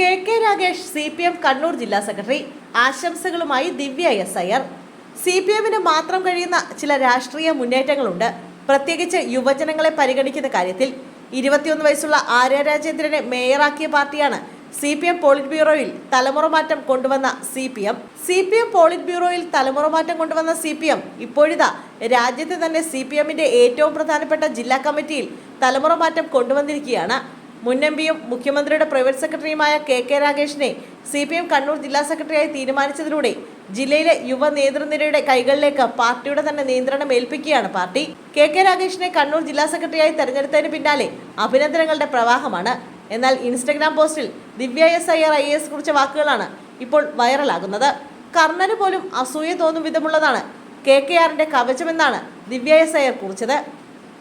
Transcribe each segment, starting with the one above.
K K Ragesh C P M Kannur ജില്ലാ secretary. ആശംസകളുമായി Divya S Iyer C P എമ്മിന് മാത്രം കഴിയുന്ന ചില രാഷ്ട്രീയ മുന്നേറ്റങ്ങളുണ്ട്. പ്രത്യേകിച്ച് യുവജനങ്ങളെ പരിഗണിക്കുന്ന കാര്യത്തിൽ ഇരുപത്തിയൊന്ന് വയസ്സുള്ള ആര്യ രാജേന്ദ്രനെ മേയറാക്കിയ പാർട്ടിയാണ് സി പി എം പോളിറ്റ് ബ്യൂറോയിൽ തലമുറ മാറ്റം കൊണ്ടുവന്ന C P M. C P M polit ബ്യൂറോയിൽ തലമുറ മാറ്റം കൊണ്ടുവന്ന സി പി എം ഇപ്പോഴിതാ രാജ്യത്തെ തന്നെ സി പി എമ്മിന്റെ ഏറ്റവും പ്രധാനപ്പെട്ട ജില്ലാ കമ്മിറ്റിയിൽ തലമുറ മാറ്റം കൊണ്ടുവന്നിരിക്കുകയാണ്. മുൻ എം പിയും മുഖ്യമന്ത്രിയുടെ പ്രൈവറ്റ് സെക്രട്ടറിയുമായ കെ കെ രാഗേഷിനെ സി പി എം കണ്ണൂർ ജില്ലാ സെക്രട്ടറിയായി തീരുമാനിച്ചതിലൂടെ ജില്ലയിലെ യുവ നേതൃനിരയുടെ കൈകളിലേക്ക് പാർട്ടിയുടെ തന്നെ നിയന്ത്രണം ഏൽപ്പിക്കുകയാണ് പാർട്ടി. കെ കെ രാഗേഷിനെ കണ്ണൂർ ജില്ലാ സെക്രട്ടറിയായി തെരഞ്ഞെടുത്തതിന് പിന്നാലെ അഭിനന്ദനങ്ങളുടെ പ്രവാഹമാണ്. എന്നാൽ ഇൻസ്റ്റഗ്രാം പോസ്റ്റിൽ Divya S Iyer I S കുറിച്ച വാക്കുകളാണ് ഇപ്പോൾ വൈറലാകുന്നത്. കർണന് പോലും അസൂയ തോന്നും വിധമുള്ളതാണ് കെ കെ ആറിന്റെ കവചമെന്നാണ് ദിവ്യ എസ് അയ്യർ കുറിച്ചത്.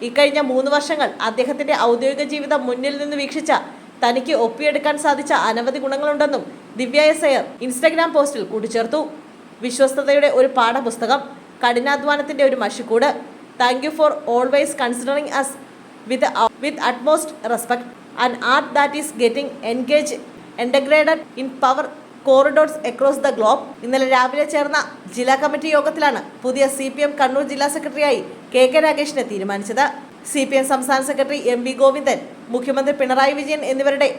ഇക്കഴിഞ്ഞ മൂന്ന് വർഷങ്ങൾ അദ്ദേഹത്തിന്റെ ഔദ്യോഗിക ജീവിതം മുന്നിൽ നിന്ന് വീക്ഷിച്ച തനിക്ക് ഒപ്പിയെടുക്കാൻ സാധിച്ച അനവധി ഗുണങ്ങളുണ്ടെന്നും ദിവ്യ എസ് അയ്യർ ഇൻസ്റ്റഗ്രാം പോസ്റ്റിൽ കൂട്ടിച്ചേർത്തു. വിശ്വസ്തതയുടെ ഒരു പാഠപുസ്തകം കഠിനാധ്വാനത്തിന്റെ ഒരു മഷിക്കൂട്. Thank you for always considering us with with utmost respect and art that is getting engage integrated in power corridors across the globe ഇന്നലെ രാവിലെ ചേർന്ന ജില്ലാ കമ്മിറ്റി യോഗത്തിലാണ് പുതിയ സി പി എം കണ്ണൂർ ജില്ലാ സെക്രട്ടറിയായി കെ കെ രാഗേഷിനെ തീരുമാനിച്ചത്. സി പി എം സംസ്ഥാന സെക്രട്ടറി എം വി ഗോവിന്ദൻ മുഖ്യമന്ത്രി പിണറായി വിജയൻ എന്നിവരുടെ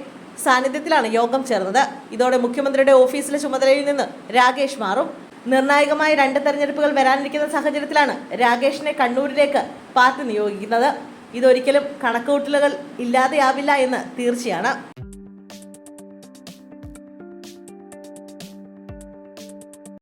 സാന്നിധ്യത്തിലാണ് യോഗം ചേർന്നത്. ഇതോടെ മുഖ്യമന്ത്രിയുടെ ഓഫീസിലെ ചുമതലയിൽ നിന്ന് രാഗേഷ് മാറും. നിർണായകമായ രണ്ട് തെരഞ്ഞെടുപ്പുകൾ വരാനിരിക്കുന്ന സാഹചര്യത്തിലാണ് രാഗേഷിനെ കണ്ണൂരിലേക്ക് പാർട്ടി നിയോഗിക്കുന്നത്. ഇതൊരിക്കലും കണക്കുകൂട്ടലുകൾ ഇല്ലാതെയാവില്ല എന്ന് തീർച്ചയാണ്.